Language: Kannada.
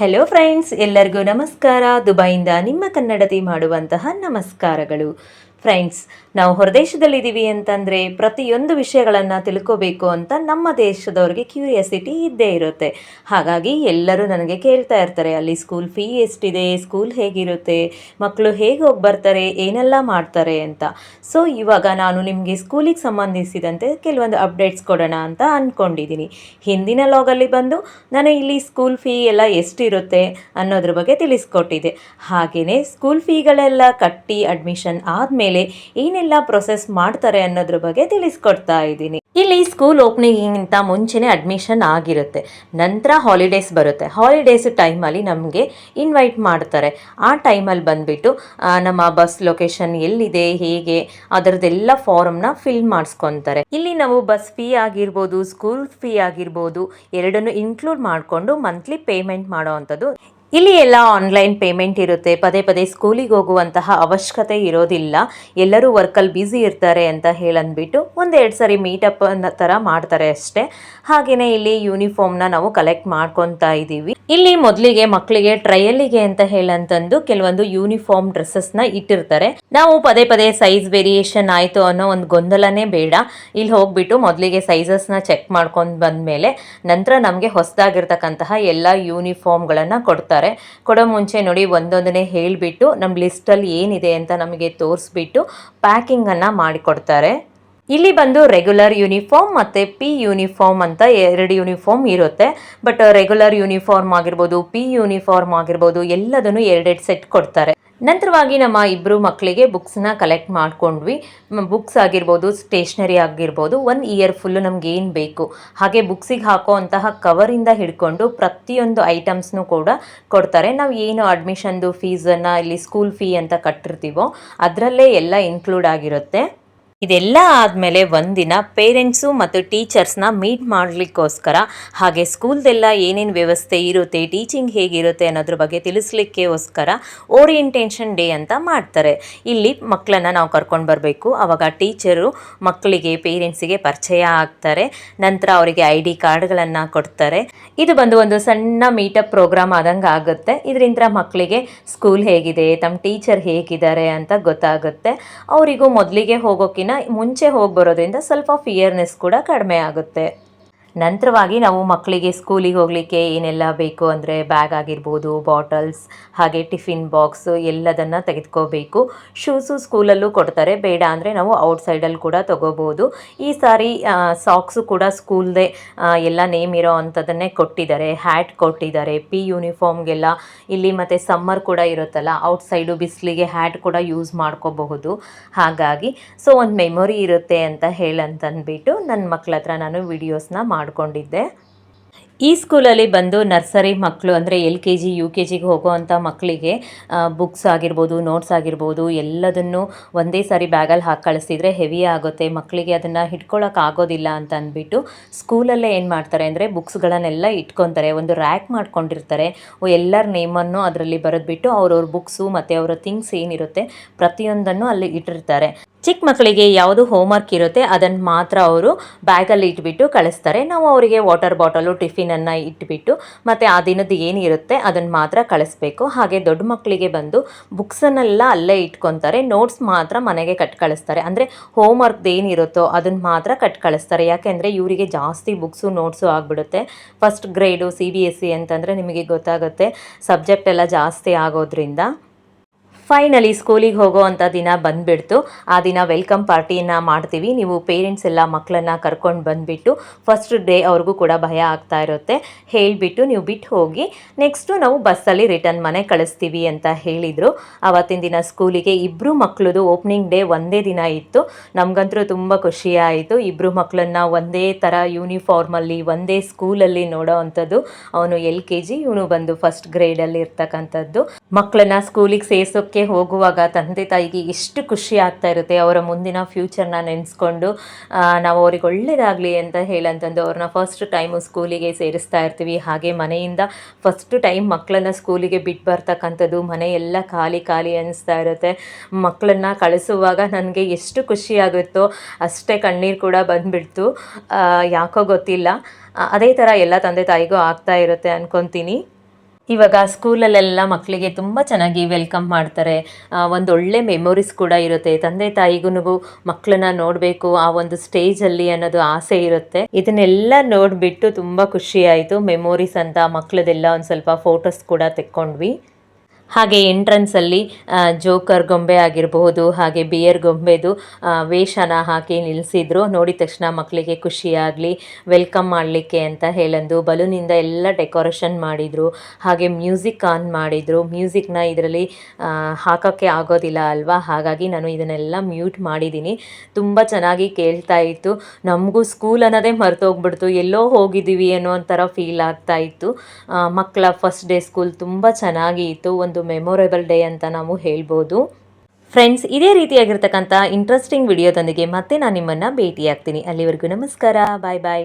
ಹೆಲೋ ಫ್ರೆಂಡ್ಸ್ ಎಲ್ಲರಿಗೂ ನಮಸ್ಕಾರ. ದುಬೈಯಿಂದ ನಿಮ್ಮ ಕನ್ನಡತಿ ಮಾಡುವಂತಹ ನಮಸ್ಕಾರಗಳು. ಫ್ರೆಂಡ್ಸ್, ನಾವು ಹೊರದೇಶದಲ್ಲಿದ್ದೀವಿ ಅಂತಂದರೆ ಪ್ರತಿಯೊಂದು ವಿಷಯಗಳನ್ನು ತಿಳ್ಕೋಬೇಕು ಅಂತ ನಮ್ಮ ದೇಶದವ್ರಿಗೆ ಕ್ಯೂರಿಯಾಸಿಟಿ ಇದ್ದೇ ಇರುತ್ತೆ. ಹಾಗಾಗಿ ಎಲ್ಲರೂ ನನಗೆ ಕೇಳ್ತಾ ಇರ್ತಾರೆ, ಅಲ್ಲಿ ಸ್ಕೂಲ್ ಫೀ ಎಷ್ಟಿದೆ, ಸ್ಕೂಲ್ ಹೇಗಿರುತ್ತೆ ಮಕ್ಕಳು ಹೇಗೆ ಹೋಗಿ ಬರ್ತಾರೆ, ಏನೆಲ್ಲ ಮಾಡ್ತಾರೆ ಅಂತ. ಸೊ ಇವಾಗ ನಾನು ನಿಮಗೆ ಸ್ಕೂಲಿಗೆ ಸಂಬಂಧಿಸಿದಂತೆ ಕೆಲವೊಂದು ಅಪ್ಡೇಟ್ಸ್ ಕೊಡೋಣ ಅಂತ ಅಂದ್ಕೊಂಡಿದ್ದೀನಿ ಹಿಂದಿನ ಲಾಗಲ್ಲಿ ಬಂದು ನಾನು ಇಲ್ಲಿ ಸ್ಕೂಲ್ ಫೀ ಎಲ್ಲ ಎಷ್ಟಿರುತ್ತೆ? ಅನ್ನೋದ್ರ ಬಗ್ಗೆ ತಿಳಿಸ್ಕೊಟ್ಟಿದ್ದೆ. ಹಾಗೆಯೇ ಸ್ಕೂಲ್ ಫೀಗಳೆಲ್ಲ ಕಟ್ಟಿ ಅಡ್ಮಿಷನ್ ಆದಮೇಲೆ ಏನೆಲ್ಲ ಪ್ರೊಸೆಸ್ ಮಾಡ್ತಾರೆ ಅನ್ನೋದ್ರ ಬಗ್ಗೆ ತಿಳಿಸ್ಕೊಡ್ತಾ ಇದ್ದೀನಿ. ಇಲ್ಲಿ ಸ್ಕೂಲ್ ಓಪನಿಂಗಿಂತ ಮುಂಚೆನೇ ಅಡ್ಮಿಷನ್ ಆಗಿರುತ್ತೆ. ನಂತರ ಹಾಲಿಡೇಸ್ ಬರುತ್ತೆ. ಹಾಲಿಡೇಸ್ ಟೈಮಲ್ಲಿ ನಮಗೆ ಇನ್ವೈಟ್ ಮಾಡ್ತಾರೆ. ಆ ಟೈಮಲ್ಲಿ ಬಂದುಬಿಟ್ಟು ನಮ್ಮ ಬಸ್ ಲೊಕೇಶನ್ ಎಲ್ಲಿದೆ, ಹೇಗೆ, ಅದರದ್ದೆಲ್ಲ ಫಾರಮ್ನ ಫಿಲ್ ಮಾಡಿಸ್ಕೊತಾರೆ. ಇಲ್ಲಿ ನಾವು ಬಸ್ ಫೀ ಆಗಿರ್ಬೋದು ಸ್ಕೂಲ್ ಫೀ ಆಗಿರ್ಬೋದು, ಎರಡನ್ನು ಇನ್ಕ್ಲೂಡ್ ಮಾಡಿಕೊಂಡು ಮಂತ್ಲಿ ಪೇಮೆಂಟ್ ಮಾಡೋ ಅಂಥದ್ದು ಇಲ್ಲಿ ಎಲ್ಲ ಆನ್ಲೈನ್ ಪೇಮೆಂಟ್ ಇರುತ್ತೆ. ಪದೇ ಪದೇ ಸ್ಕೂಲಿಗೆ ಹೋಗುವಂತಹ ಅವಶ್ಯಕತೆ ಇರೋದಿಲ್ಲ. ಎಲ್ಲರೂ ವರ್ಕಲ್ಲಿ ಬ್ಯುಸಿ ಇರ್ತಾರೆ ಅಂತ ಹೇಳಂದ್ಬಿಟ್ಟು ಒಂದೆರಡು ಸರಿ ಮೀಟಪ್ ಥರ ಮಾಡ್ತಾರೆ ಅಷ್ಟೇ. ಹಾಗೆಯೇ ಇಲ್ಲಿ ಯೂನಿಫಾರ್ಮ್ನ ನಾವು ಕಲೆಕ್ಟ್ ಮಾಡ್ಕೊತಾ ಇದ್ದೀವಿ. ಇಲ್ಲಿ ಮೊದಲಿಗೆ ಮಕ್ಕಳಿಗೆ ಟ್ರಯಲಿಗೆ ಅಂತ ಹೇಳಂತಂದು ಕೆಲವೊಂದು ಯೂನಿಫಾರ್ಮ್ ಡ್ರೆಸ್ಸಸ್ನ ಇಟ್ಟಿರ್ತಾರೆ. ನಾವು ಪದೇ ಪದೇ ಸೈಜ್ ವೇರಿಯೇಷನ್ ಆಯಿತು ಅನ್ನೋ ಒಂದು ಗೊಂದಲನೇ ಬೇಡ. ಇಲ್ಲಿ ಹೋಗ್ಬಿಟ್ಟು ಮೊದಲಿಗೆ ಸೈಜಸ್ನ ಚೆಕ್ ಮಾಡ್ಕೊಂಡು ಬಂದಮೇಲೆ ನಂತರ ನಮಗೆ ಹೊಸದಾಗಿರ್ತಕ್ಕಂತಹ ಎಲ್ಲ ಯೂನಿಫಾರ್ಮ್ಗಳನ್ನು ಕೊಡ್ತಾರೆ. ಕೊಡೋ ಮುಂಚೆ ನೋಡಿ ಒಂದೊಂದನೇ ಹೇಳಿಬಿಟ್ಟು ನಮ್ಮ ಲಿಸ್ಟಲ್ಲಿ ಏನಿದೆ ಅಂತ ನಮಗೆ ತೋರಿಸ್ಬಿಟ್ಟು ಪ್ಯಾಕಿಂಗನ್ನು ಮಾಡಿಕೊಡ್ತಾರೆ. ಇಲ್ಲಿ ಬಂದು ರೆಗ್ಯುಲರ್ ಯೂನಿಫಾರ್ಮ್ ಮತ್ತು ಪಿ ಯೂನಿಫಾರ್ಮ್ ಅಂತ ಎರಡು ಯೂನಿಫಾರ್ಮ್ ಇರುತ್ತೆ. ಬಟ್ ರೆಗ್ಯುಲರ್ ಯೂನಿಫಾರ್ಮ್ ಆಗಿರ್ಬೋದು ಪಿ ಯೂನಿಫಾರ್ಮ್ ಆಗಿರ್ಬೋದು, ಎಲ್ಲದನ್ನು ಎರಡೆರಡು ಸೆಟ್ ಕೊಡ್ತಾರೆ. ನಂತರವಾಗಿ ನಮ್ಮ ಇಬ್ಬರು ಮಕ್ಕಳಿಗೆ ಬುಕ್ಸ್ನ ಕಲೆಕ್ಟ್ ಮಾಡ್ಕೊಂಡ್ವಿ. ಬುಕ್ಸ್ ಆಗಿರ್ಬೋದು ಸ್ಟೇಷ್ನರಿ ಆಗಿರ್ಬೋದು ಒನ್ ಇಯರ್ ಫುಲ್ಲು ನಮ್ಗೆ ಏನು ಬೇಕು. ಹಾಗೆ ಬುಕ್ಸಿಗೆ ಹಾಕೋ ಅಂತಹ ಕವರಿಂದ ಹಿಡ್ಕೊಂಡು ಪ್ರತಿಯೊಂದು ಐಟಮ್ಸ್ನು ಕೂಡ ಕೊಡ್ತಾರೆ. ನಾವು ಏನು ಅಡ್ಮಿಷನ್ದು ಫೀಸನ್ನು ಇಲ್ಲಿ ಸ್ಕೂಲ್ ಫೀ ಅಂತ ಕಟ್ಟಿರ್ತೀವೋ, ಅದರಲ್ಲೇ ಎಲ್ಲ ಇನ್ಕ್ಲೂಡ್ ಆಗಿರುತ್ತೆ. ಇದೆಲ್ಲ ಆದಮೇಲೆ ಒಂದಿನ ಪೇರೆಂಟ್ಸು ಮತ್ತು ಟೀಚರ್ಸ್ನ ಮೀಟ್ ಮಾಡಲಿಕ್ಕೋಸ್ಕರ, ಹಾಗೆ ಸ್ಕೂಲ್ದೆಲ್ಲ ಏನೇನು ವ್ಯವಸ್ಥೆ ಇರುತ್ತೆ, ಟೀಚಿಂಗ್ ಹೇಗಿರುತ್ತೆ ಅನ್ನೋದ್ರ ಬಗ್ಗೆ ತಿಳಿಸ್ಲಿಕ್ಕೋಸ್ಕರ ಓರಿಯೆಂಟೇಷನ್ ಡೇ ಅಂತ ಮಾಡ್ತಾರೆ. ಇಲ್ಲಿ ಮಕ್ಕಳನ್ನು ನಾವು ಕರ್ಕೊಂಡು ಬರಬೇಕು. ಆವಾಗ ಟೀಚರು ಮಕ್ಕಳಿಗೆ ಪೇರೆಂಟ್ಸಿಗೆ ಪರಿಚಯ ಆಗ್ತಾರೆ. ನಂತರ ಅವರಿಗೆ ಐ ಡಿ ಕಾರ್ಡ್ಗಳನ್ನು ಕೊಡ್ತಾರೆ. ಇದು ಬಂದು ಒಂದು ಸಣ್ಣ ಮೀಟಪ್ ಪ್ರೋಗ್ರಾಮ್ ಆದಂಗೆ ಆಗುತ್ತೆ. ಇದರಿಂದ ಮಕ್ಕಳಿಗೆ ಸ್ಕೂಲ್ ಹೇಗಿದೆ, ತಮ್ಮ ಟೀಚರ್ ಹೇಗಿದ್ದಾರೆ ಅಂತ ಗೊತ್ತಾಗುತ್ತೆ. ಅವರಿಗೂ ಮೊದಲಿಗೆ ಹೋಗೋಕ್ಕಿಂತ ಮುಂಚೆ ಹೋಗಿ ಬರೋದ್ರಿಂದ ಸ್ವಲ್ಪ ಫಿಯರ್ನೆಸ್ ಕೂಡ ಕಡಿಮೆ ಆಗುತ್ತೆ. ನಂತರವಾಗಿ ನಾವು ಮಕ್ಕಳಿಗೆ ಸ್ಕೂಲಿಗೆ ಹೋಗಲಿಕ್ಕೆ ಏನೆಲ್ಲ ಬೇಕು ಅಂದರೆ ಬ್ಯಾಗ್ ಆಗಿರ್ಬೋದು, ಬಾಟಲ್ಸ್, ಹಾಗೆ ಟಿಫಿನ್ ಬಾಕ್ಸು ಎಲ್ಲದನ್ನು ತೆಗೆದುಕೋಬೇಕು. ಶೂಸು ಸ್ಕೂಲಲ್ಲೂ ಕೊಡ್ತಾರೆ. ಬೇಡ ಅಂದರೆ ನಾವು ಔಟ್ಸೈಡಲ್ಲಿ ಕೂಡ ತೊಗೋಬೋದು. ಈ ಸಾರಿ ಸಾಕ್ಸು ಕೂಡ ಸ್ಕೂಲ್ದೇ ಎಲ್ಲ ನೇಮ್ ಇರೋ ಅಂಥದ್ದನ್ನೇ ಕೊಟ್ಟಿದ್ದಾರೆ. ಹ್ಯಾಟ್ ಕೊಟ್ಟಿದ್ದಾರೆ. ಪಿ ಯೂನಿಫಾರ್ಮ್ಗೆಲ್ಲ ಇಲ್ಲಿ ಮತ್ತು ಸಮ್ಮರ್ ಕೂಡ ಇರುತ್ತಲ್ಲ, ಔಟ್ಸೈಡು ಬಿಸಿಲಿಗೆ ಹ್ಯಾಟ್ ಕೂಡ ಯೂಸ್ ಮಾಡ್ಕೋಬಹುದು. ಹಾಗಾಗಿ, ಸೊ, ಒಂದು ಮೆಮೊರಿ ಇರುತ್ತೆ ಅಂತ ಹೇಳಂತಂದ್ಬಿಟ್ಟು ನನ್ನ ಮಕ್ಕಳ ಹತ್ರ ನಾನು ವಿಡಿಯೋಸ್ನ ಮಾಡಿಕೊಂಡಿದ್ದೆ. ಈ ಸ್ಕೂಲಲ್ಲಿ ಬಂದು ನರ್ಸರಿ ಮಕ್ಕಳು ಅಂದರೆ L K G, U K ಜಿಗೆ ಹೋಗೋವಂಥ ಮಕ್ಕಳಿಗೆ ಬುಕ್ಸ್ ಆಗಿರ್ಬೋದು ನೋಟ್ಸ್ ಆಗಿರ್ಬೋದು, ಎಲ್ಲದನ್ನು ಒಂದೇ ಸಾರಿ ಬ್ಯಾಗಲ್ಲಿ ಹಾಕಿ ಕಳಿಸಿದ್ರೆ ಹೆವಿ ಆಗುತ್ತೆ. ಮಕ್ಕಳಿಗೆ ಅದನ್ನು ಹಿಡ್ಕೊಳ್ಳೋಕೆ ಆಗೋದಿಲ್ಲ ಅಂತ ಅಂದ್ಬಿಟ್ಟು ಸ್ಕೂಲಲ್ಲೇ ಏನು ಮಾಡ್ತಾರೆ ಅಂದರೆ ಬುಕ್ಸ್ಗಳನ್ನೆಲ್ಲ ಇಟ್ಕೊತಾರೆ. ಒಂದು ರ್ಯಾಕ್ ಮಾಡ್ಕೊಂಡಿರ್ತಾರೆ. ಎಲ್ಲರ ನೇಮನ್ನು ಅದರಲ್ಲಿ ಬರೆದ್ಬಿಟ್ಟು ಅವ್ರವ್ರ ಬುಕ್ಸು ಮತ್ತು ಅವರ ಥಿಂಗ್ಸ್ ಏನಿರುತ್ತೆ ಪ್ರತಿಯೊಂದನ್ನು ಅಲ್ಲಿ ಇಟ್ಟಿರ್ತಾರೆ. ಚಿಕ್ಕ ಮಕ್ಕಳಿಗೆ ಯಾವುದು ಹೋಮ್ವರ್ಕ್ ಇರುತ್ತೆ ಅದನ್ನು ಮಾತ್ರ ಅವರು ಬ್ಯಾಗಲ್ಲಿ ಇಟ್ಬಿಟ್ಟು ಕಳಿಸ್ತಾರೆ. ನಾವು ಅವರಿಗೆ ವಾಟರ್ ಬಾಟಲು ಟಿಫಿನನ್ನು ಇಟ್ಬಿಟ್ಟು ಮತ್ತು ಆ ದಿನದ ಏನಿರುತ್ತೆ ಅದನ್ನು ಮಾತ್ರ ಕಳಿಸ್ಬೇಕು. ಹಾಗೆ ದೊಡ್ಡ ಮಕ್ಕಳಿಗೆ ಬಂದು ಬುಕ್ಸನ್ನೆಲ್ಲ ಅಲ್ಲೇ ಇಟ್ಕೊತಾರೆ. ನೋಟ್ಸ್ ಮಾತ್ರ ಮನೆಗೆ ಕಟ್ ಕಳಿಸ್ತಾರೆ. ಅಂದರೆ ಹೋಮ್ವರ್ಕ್ದು ಏನಿರುತ್ತೋ ಅದನ್ನು ಮಾತ್ರ ಕಟ್ ಕಳಿಸ್ತಾರೆ. ಯಾಕೆಂದರೆ ಇವರಿಗೆ ಜಾಸ್ತಿ ಬುಕ್ಸು ನೋಟ್ಸು ಆಗಿಬಿಡುತ್ತೆ. First grade C B S C ಅಂತಂದರೆ ನಿಮಗೆ ಗೊತ್ತಾಗುತ್ತೆ. ಸಬ್ಜೆಕ್ಟ್ ಎಲ್ಲ ಜಾಸ್ತಿ ಆಗೋದ್ರಿಂದ. ಫೈನಲಿ ಸ್ಕೂಲಿಗೆ ಹೋಗೋ ಅಂಥ ದಿನ ಬಂದುಬಿಡ್ತು. ಆ ದಿನ ವೆಲ್ಕಮ್ ಪಾರ್ಟಿಯನ್ನು ಮಾಡ್ತೀವಿ. ನೀವು ಪೇರೆಂಟ್ಸ್ ಎಲ್ಲ ಮಕ್ಕಳನ್ನ ಕರ್ಕೊಂಡು ಬಂದುಬಿಟ್ಟು ಫಸ್ಟ್ ಡೇ ಅವ್ರಿಗೂ ಕೂಡ ಭಯ ಆಗ್ತಾ ಇರುತ್ತೆ. ಹೇಳಿಬಿಟ್ಟು ನೀವು ಬಿಟ್ಟು ಹೋಗಿ ನೆಕ್ಸ್ಟು ನಾವು ಬಸ್ಸಲ್ಲಿ ರಿಟರ್ನ್ ಮನೆ ಕಳಿಸ್ತೀವಿ ಅಂತ ಹೇಳಿದರು. ಆವತ್ತಿನ ದಿನ ಸ್ಕೂಲಿಗೆ ಇಬ್ಬರು ಮಕ್ಕಳದು ಓಪನಿಂಗ್ ಡೇ ಒಂದೇ ದಿನ ಇತ್ತು. ನಮಗಂತೂ ತುಂಬ ಖುಷಿ ಆಯಿತು. ಇಬ್ಬರು ಮಕ್ಕಳನ್ನ ಒಂದೇ ಥರ ಯೂನಿಫಾರ್ಮಲ್ಲಿ ಒಂದೇ ಸ್ಕೂಲಲ್ಲಿ ನೋಡೋ ಅಂಥದ್ದು. ಅವನು ಎಲ್ ಕೆ ಜಿ, ಇವನು ಬಂದು ಫಸ್ಟ್ ಗ್ರೇಡಲ್ಲಿ ಇರ್ತಕ್ಕಂಥದ್ದು. ಮಕ್ಕಳನ್ನ ಸ್ಕೂಲಿಗೆ ಸೇರಿಸೋಕ್ಕೆ ಹೋಗುವಾಗ ತಂದೆ ತಾಯಿಗೆ ಎಷ್ಟು ಖುಷಿ ಆಗ್ತಾ ಇರುತ್ತೆ, ಅವರ ಮುಂದಿನ ಫ್ಯೂಚರ್ನ ನೆನೆಸ್ಕೊಂಡು ನಾವು ಅವ್ರಿಗೆ ಒಳ್ಳೇದಾಗಲಿ ಅಂತ ಹೇಳಂತಂದು ಅವ್ರನ್ನ ಫಸ್ಟ್ ಟೈಮು ಸ್ಕೂಲಿಗೆ ಸೇರಿಸ್ತಾ ಇರ್ತೀವಿ. ಹಾಗೆ ಮನೆಯಿಂದ ಫಸ್ಟ್ ಟೈಮ್ ಮಕ್ಕಳನ್ನ ಸ್ಕೂಲಿಗೆ ಬಿಟ್ಟು ಬರ್ತಕ್ಕಂಥದ್ದು ಮನೆಯೆಲ್ಲ ಖಾಲಿ ಖಾಲಿ ಅನ್ನಿಸ್ತಾ ಇರುತ್ತೆ. ಮಕ್ಕಳನ್ನ ಕಳಿಸುವಾಗ ನನಗೆ ಎಷ್ಟು ಖುಷಿ ಆಗುತ್ತೋ ಅಷ್ಟೇ ಕಣ್ಣೀರು ಕೂಡ ಬಂದುಬಿಡ್ತು. ಯಾಕೋ ಗೊತ್ತಿಲ್ಲ. ಅದೇ ಥರ ಎಲ್ಲ ತಂದೆ ತಾಯಿಗೂ ಆಗ್ತಾ ಇರುತ್ತೆ ಅನ್ಕೊತೀನಿ. ಇವಾಗ ಸ್ಕೂಲಲ್ಲೆಲ್ಲ ಮಕ್ಕಳಿಗೆ ತುಂಬ ಚೆನ್ನಾಗಿ ವೆಲ್ಕಮ್ ಮಾಡ್ತಾರೆ. ಒಂದು ಒಳ್ಳೆ ಮೆಮೊರೀಸ್ ಕೂಡ ಇರುತ್ತೆ. ತಂದೆ ತಾಯಿಗೂ ಮಕ್ಕಳನ್ನ ನೋಡಬೇಕು, ಆ ಒಂದು ಸ್ಟೇಜಲ್ಲಿ ಅನ್ನೋದು ಆಸೆ ಇರುತ್ತೆ. ಇದನ್ನೆಲ್ಲ ನೋಡಿಬಿಟ್ಟು ತುಂಬ ಖುಷಿ ಆಯಿತು. ಮೆಮೊರೀಸ್ ಅಂತ ಮಕ್ಕಳದೆಲ್ಲ ಒಂದು ಸ್ವಲ್ಪ ಫೋಟೋಸ್ ಕೂಡ ತೆಕ್ಕೊಂಡ್ವಿ. ಹಾಗೆ ಎಂಟ್ರೆನ್ಸಲ್ಲಿ ಜೋಕರ್ ಗೊಂಬೆ ಆಗಿರಬಹುದು, ಹಾಗೆ ಬಿಯರ್ ಗೊಂಬೆದು ವೇಷನ ಹಾಕಿ ನಿಲ್ಲಿಸಿದ್ರು ನೋಡಿದ ತಕ್ಷಣ ಮಕ್ಕಳಿಗೆ ಖುಷಿಯಾಗಲಿ ವೆಲ್ಕಮ್ ಮಾಡಲಿಕ್ಕೆ ಅಂತ ಹೇಳಂದು ಬಲೂನಿಂದ ಎಲ್ಲ ಡೆಕೋರೇಷನ್ ಮಾಡಿದರು. ಹಾಗೆ ಮ್ಯೂಸಿಕ್ ಆನ್ ಮಾಡಿದರು. ಮ್ಯೂಸಿಕ್ನ ಇದರಲ್ಲಿ ಹಾಕೋಕ್ಕೆ ಆಗೋದಿಲ್ಲ ಅಲ್ವಾ? ಹಾಗಾಗಿ ನಾನು ಇದನ್ನೆಲ್ಲ ಮ್ಯೂಟ್ ಮಾಡಿದ್ದೀನಿ ತುಂಬ ಚೆನ್ನಾಗಿ ಕೇಳ್ತಾ ಇತ್ತು. ನಮಗೂ ಸ್ಕೂಲ್ ಅನ್ನೋದೇ ಮರ್ತೋಗ್ಬಿಡ್ತು. ಎಲ್ಲೋ ಹೋಗಿದ್ದೀವಿ ಅನ್ನೋ ಒಂಥರ ಫೀಲ್ ಆಗ್ತಾ ಇತ್ತು. ಮಕ್ಕಳ ಫಸ್ಟ್ ಡೇ ಸ್ಕೂಲ್ ತುಂಬ ಚೆನ್ನಾಗಿ ಇತ್ತು. ಒಂದು ಮೆಮೊರೇಬಲ್ ಡೇ ಅಂತ ನಾವು ಹೇಳ್ಬೋದು. ಫ್ರೆಂಡ್ಸ್ ಇದೇ ರೀತಿಯಾಗಿರ್ತಕ್ಕಂಥ ಇಂಟ್ರೆಸ್ಟಿಂಗ್ ವಿಡಿಯೋದೊಂದಿಗೆ ಮತ್ತೆ ನಾನು ನಿಮ್ಮನ್ನು ಭೇಟಿಯಾಗ್ತೀನಿ. ಅಲ್ಲಿವರೆಗೂ ನಮಸ್ಕಾರ. ಬಾಯ್ ಬಾಯ್